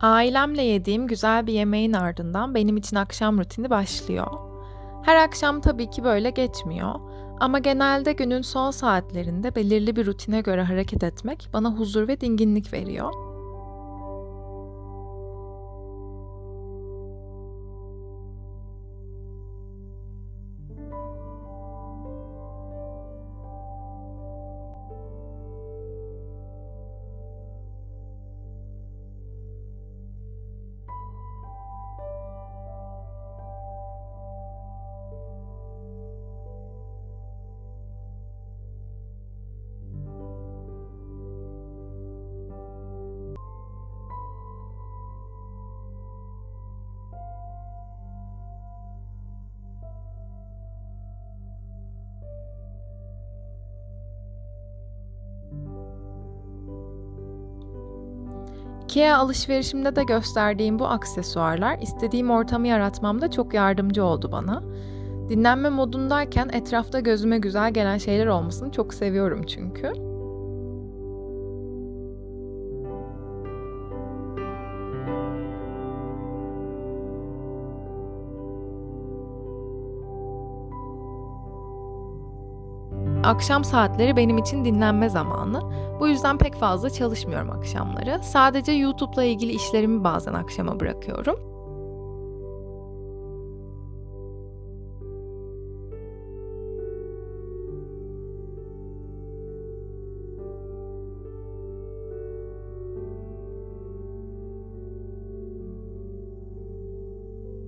Ailemle yediğim güzel bir yemeğin ardından benim için akşam rutini başlıyor. Her akşam tabii ki böyle geçmiyor ama genelde günün son saatlerinde belirli bir rutine göre hareket etmek bana huzur ve dinginlik veriyor. IKEA alışverişimde de gösterdiğim bu aksesuarlar istediğim ortamı yaratmamda çok yardımcı oldu bana. Dinlenme modundayken etrafta gözüme güzel gelen şeyler olmasını çok seviyorum çünkü. Akşam saatleri benim için dinlenme zamanı. Bu yüzden pek fazla çalışmıyorum akşamları. Sadece YouTube'la ilgili işlerimi bazen akşama bırakıyorum.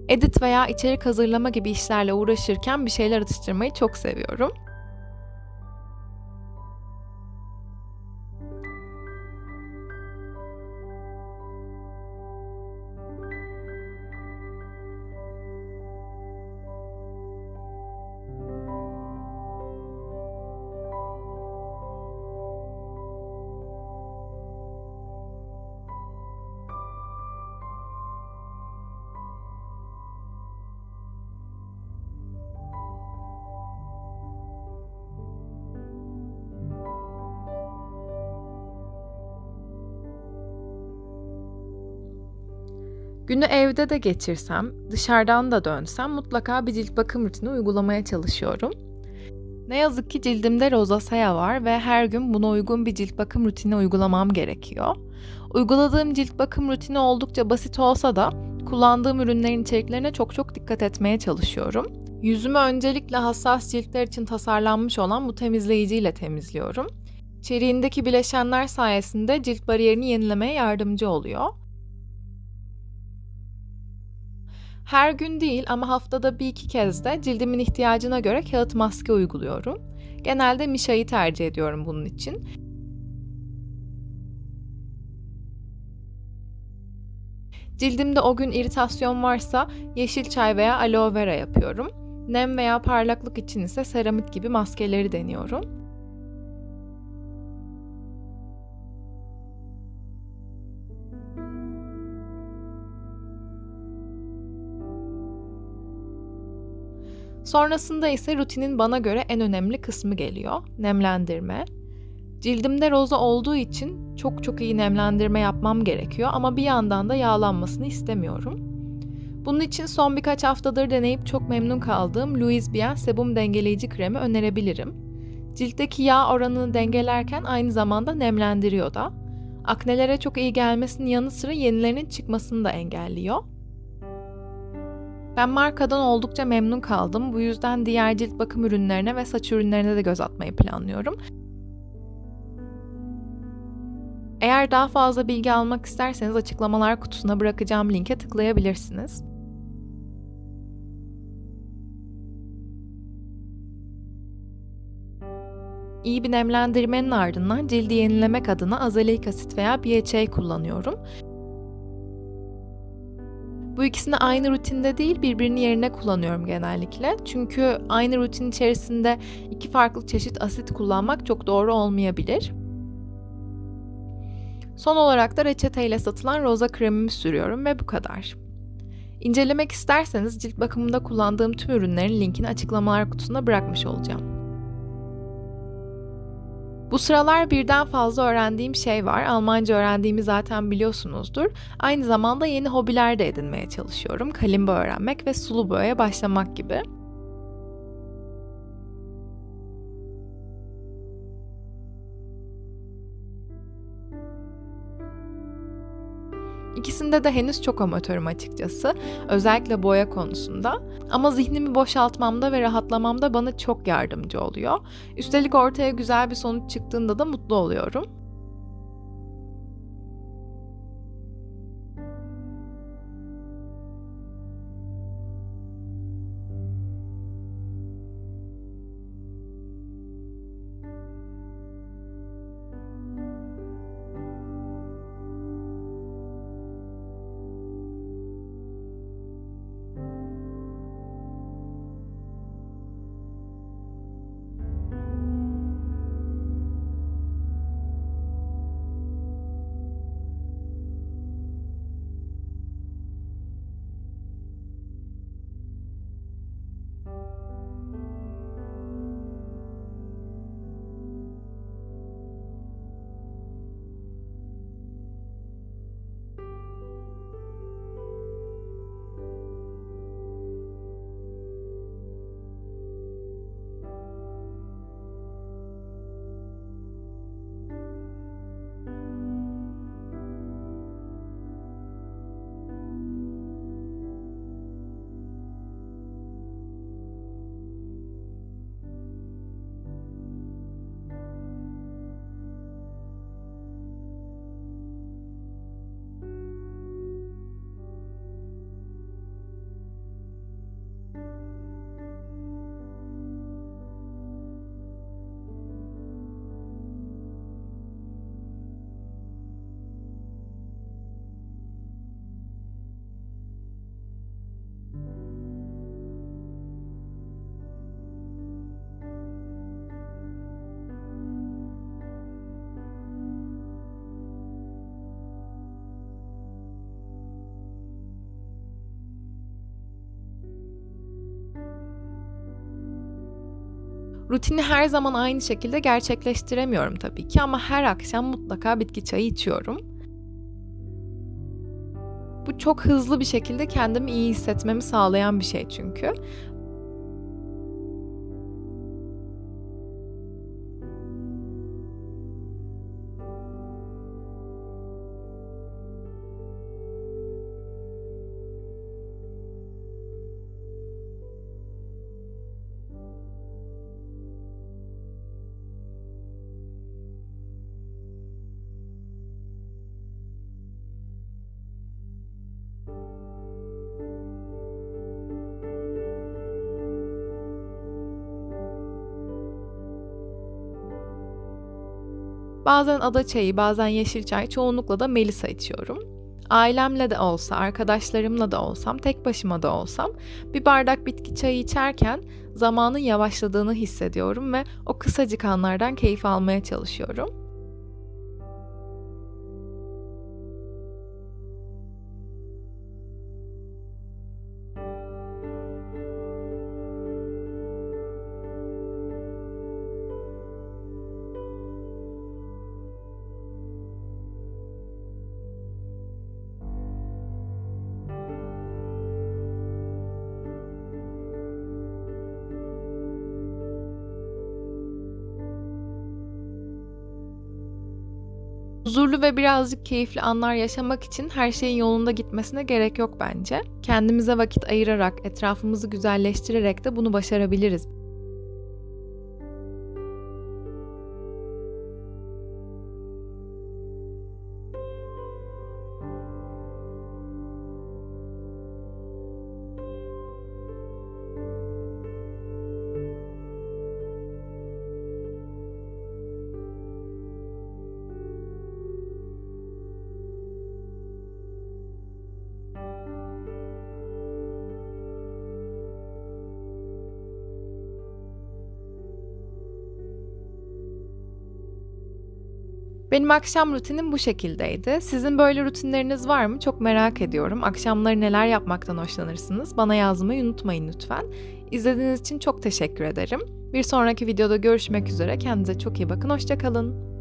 Edit veya içerik hazırlama gibi işlerle uğraşırken bir şeyler atıştırmayı çok seviyorum. Günü evde de geçirsem, dışarıdan da dönsem mutlaka bir cilt bakım rutini uygulamaya çalışıyorum. Ne yazık ki cildimde rozasea var ve her gün buna uygun bir cilt bakım rutini uygulamam gerekiyor. Uyguladığım cilt bakım rutini oldukça basit olsa da kullandığım ürünlerin içeriklerine çok çok dikkat etmeye çalışıyorum. Yüzümü öncelikle hassas ciltler için tasarlanmış olan bu temizleyiciyle temizliyorum. İçeriğindeki bileşenler sayesinde cilt bariyerini yenilemeye yardımcı oluyor. Her gün değil ama haftada bir iki kez de cildimin ihtiyacına göre kağıt maske uyguluyorum. Genelde Misha'yı tercih ediyorum bunun için. Cildimde o gün iritasyon varsa yeşil çay veya aloe vera yapıyorum. Nem veya parlaklık için ise seramit gibi maskeleri deniyorum. Sonrasında ise rutinin bana göre en önemli kısmı geliyor. Nemlendirme. Cildimde roza olduğu için çok çok iyi nemlendirme yapmam gerekiyor ama bir yandan da yağlanmasını istemiyorum. Bunun için son birkaç haftadır deneyip çok memnun kaldığım Louise Bien sebum dengeleyici kremi önerebilirim. Ciltteki yağ oranını dengelerken aynı zamanda nemlendiriyor da. Aknelere çok iyi gelmesinin yanı sıra yenilerinin çıkmasını da engelliyor. Ben markadan oldukça memnun kaldım. Bu yüzden diğer cilt bakım ürünlerine ve saç ürünlerine de göz atmayı planlıyorum. Eğer daha fazla bilgi almak isterseniz açıklamalar kutusuna bırakacağım linke tıklayabilirsiniz. İyi bir nemlendirmenin ardından cildi yenilemek adına azelik asit veya BHA kullanıyorum. Bu ikisini aynı rutinde değil birbirini yerine kullanıyorum genellikle. Çünkü aynı rutin içerisinde iki farklı çeşit asit kullanmak çok doğru olmayabilir. Son olarak da reçeteyle satılan roza kremimi sürüyorum ve bu kadar. İncelemek isterseniz cilt bakımında kullandığım tüm ürünlerin linkini açıklamalar kutusuna bırakmış olacağım. Bu sıralar birden fazla öğrendiğim şey var. Almanca öğrendiğimi zaten biliyorsunuzdur. Aynı zamanda yeni hobiler de edinmeye çalışıyorum. Kalimba öğrenmek ve sulu boyaya başlamak gibi. İkisinde de henüz çok amatörüm açıkçası. Özellikle boya konusunda. Ama zihnimi boşaltmamda ve rahatlamamda bana çok yardımcı oluyor. Üstelik ortaya güzel bir sonuç çıktığında da mutlu oluyorum. Rutini her zaman aynı şekilde gerçekleştiremiyorum tabii ki ama her akşam mutlaka bitki çayı içiyorum. Bu çok hızlı bir şekilde kendimi iyi hissetmemi sağlayan bir şey çünkü. Bazen ada çayı, bazen yeşil çay, çoğunlukla da melisa içiyorum. Ailemle de olsa, arkadaşlarımla da olsam, tek başıma da olsam bir bardak bitki çayı içerken zamanın yavaşladığını hissediyorum ve o kısacık anlardan keyif almaya çalışıyorum. Huzurlu ve birazcık keyifli anlar yaşamak için her şeyin yolunda gitmesine gerek yok bence. Kendimize vakit ayırarak, etrafımızı güzelleştirerek de bunu başarabiliriz. Benim akşam rutinim bu şekildeydi. Sizin böyle rutinleriniz var mı? Çok merak ediyorum. Akşamları neler yapmaktan hoşlanırsınız? Bana yazmayı unutmayın lütfen. İzlediğiniz için çok teşekkür ederim. Bir sonraki videoda görüşmek üzere. Kendinize çok iyi bakın. Hoşçakalın.